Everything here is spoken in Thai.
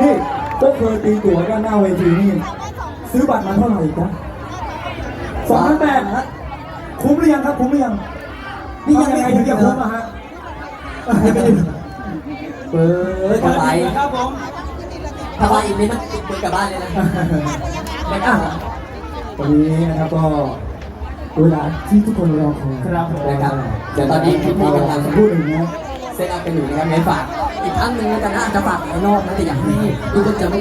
นี่ก็เคยตีตั๋วกันหน้าเวทีนี่ ซื้อบัตรมาเท่าไหร่จ๊ะสองพันแปดฮะคุ้มหรือยังครับคุ้มหรือยังนี่ยังไม่ทำคุ้มถึงจะคุ้มอะฮะเปิดทลายครับผมทลายอีกนิดมันติดมือกลับบ้านเลยนะไม่กล้าวันนี้นะครับก็ เวลาที่ทุกคนรอคอยครับผม นะครับเดี๋ยวตอนนี้พี่พี่กำลังจะพูดหนึ่งนะเซตอัพกันอยู่นะครับในฝากอีกครั้งหนึ่งแล้วกันนะอาจจะฝากหลายรอบนะแต่อยากให้ทุกคนจะไม่